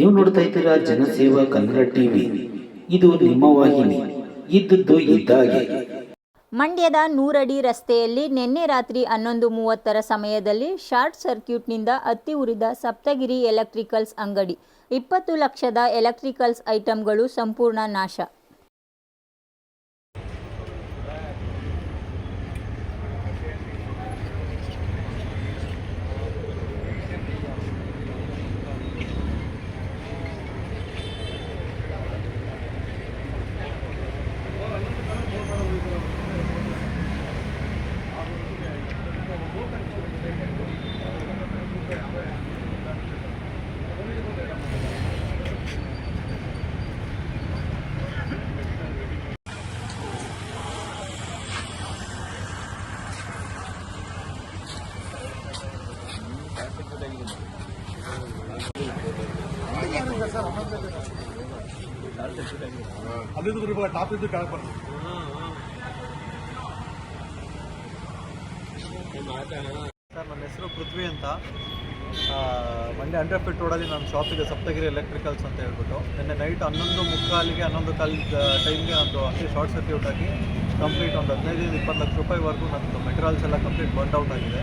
ನೀವು ನೋಡ್ತಾ ಇದ್ದೀರಾ ಜನಸೇವಾ ಕನ್ನಡ ಟಿವಿ. ಇದು ನಿಮ್ಮ ವಾಹಿನಿ. ಇದ್ದದ್ದು ಇದ್ದಾಗೆ. ಮಂಡ್ಯದ ನೂರಡಿ ರಸ್ತೆಯಲ್ಲಿ ನಿನ್ನೆ ರಾತ್ರಿ ಹನ್ನೊಂದು ಮೂವತ್ತರ ಸಮಯದಲ್ಲಿ ಶಾರ್ಟ್ ಸರ್ಕ್ಯೂಟ್ನಿಂದ ಅತ್ತಿ ಉರಿದ ಸಪ್ತಗಿರಿ ಎಲೆಕ್ಟ್ರಿಕಲ್ಸ್ ಅಂಗಡಿ. ಇಪ್ಪತ್ತು ಲಕ್ಷದ ಎಲೆಕ್ಟ್ರಿಕಲ್ಸ್ ಐಟಂಗಳು ಸಂಪೂರ್ಣ ನಾಶ. ಟಾಪ್ ಸರ್, ನನ್ನ ಹೆಸರು ಪೃಥ್ವಿ ಅಂತ. ಮಂಡ್ಯ ಹಂಡ್ರೆಡ್ ಫೀಟ್ ರೋಡಲ್ಲಿ ನನ್ನ ಶಾಪಿಗೆ ಸಪ್ತಗಿರಿ ಎಲೆಕ್ಟ್ರಿಕಲ್ಸ್ ಅಂತ ಹೇಳ್ಬಿಟ್ಟು. ನಿನ್ನೆ ನೈಟ್ ಹನ್ನೊಂದು ಮುಕ್ಕಾಲಿಗೆ, ಹನ್ನೊಂದು ಕಾಲ ಟೈಮ್ಗೆ ನಂದು ಅಂಗಡಿ ಶಾರ್ಟ್ ಸರ್ಕ್ಯೂಟ್ ಆಗಿ ಕಂಪ್ಲೀಟ್ ಒಂದು ಹದಿನೈದರಿಂದ ಇಪ್ಪತ್ತು ಲಕ್ಷ ರೂಪಾಯಿವರೆಗೂ ನಂದು ಮೆಟೀರಿಯಲ್ಸ್ ಎಲ್ಲ ಕಂಪ್ಲೀಟ್ ಬರ್ಡ್ ಔಟ್ ಆಗಿದೆ.